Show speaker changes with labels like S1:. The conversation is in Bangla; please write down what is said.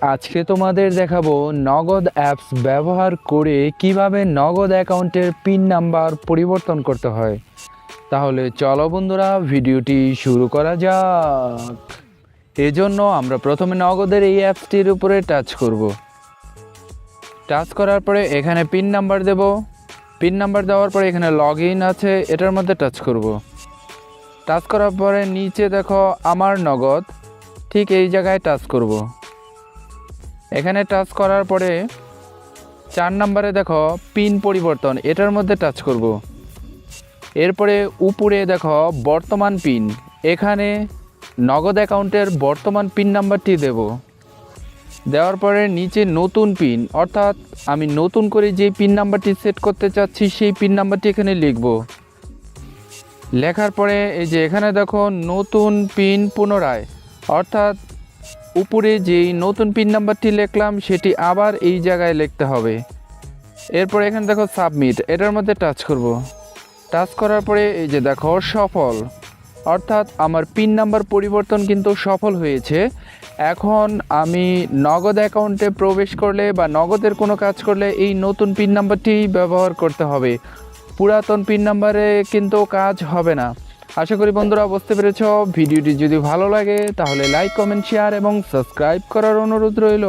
S1: আজকে তোমাদের দেখাবো নগদ অ্যাপস ব্যবহার করে কীভাবে নগদ অ্যাকাউন্টের পিন নাম্বার পরিবর্তন করতে হয়। তাহলে চলো বন্ধুরা, ভিডিওটি শুরু করা যাক। এজন্য আমরা প্রথমে নগদের এই অ্যাপসটির উপরে টাচ করব। টাচ করার পরে এখানে পিন নাম্বার দেব। পিন নাম্বার দেওয়ার পরে এখানে লগ আছে, এটার মধ্যে টাচ করব। টাচ করার পরে নিচে দেখো, আমার নগদ। ঠিক এই জায়গায় টাচ করব। এখানে টাচ করার পরে চার নম্বরে দেখো পিন পরিবর্তন, এটার মধ্যে টাচ করব। এরপরে উপরে দেখো বর্তমান পিন এখানে নগদ অ্যাকাউন্টের বর্তমান পিন নাম্বারটি দেব। দেওয়ার পরে নিচে নতুন পিন অর্থাৎ আমি নতুন করে যে পিন নাম্বারটি সেট করতে চাচ্ছি, সেই পিন নাম্বারটি এখানে লিখব। লেখার পরে এই যে এখানে দেখো নতুন পিন পুনরায়, অর্থাৎ উপরে যেই নতুন পিন নাম্বারটি লিখলাম, সেটি আবার এই জায়গায় লিখতে হবে। এরপর এখানে দেখো সাবমিট, এটার মধ্যে টাচ করব। টাচ করার পরে এই যে দেখো, সফল। অর্থাৎ আমার পিন নাম্বার পরিবর্তন কিন্তু সফল হয়েছে। এখন আমি নগদ অ্যাকাউন্টে প্রবেশ করলে বা নগদের কোনো কাজ করলে এই নতুন পিন নাম্বারটি ব্যবহার করতে হবে। পুরাতন পিন নাম্বারে কিন্তু কাজ হবে না। আশা করি বন্ধুরা বুঝতে পেরেছ, ভিডিওটি যদি ভালো লাগে তাহলে লাইক কমেন্ট শেয়ার এবং সাবস্ক্রাইব করার অনুরোধ রইল।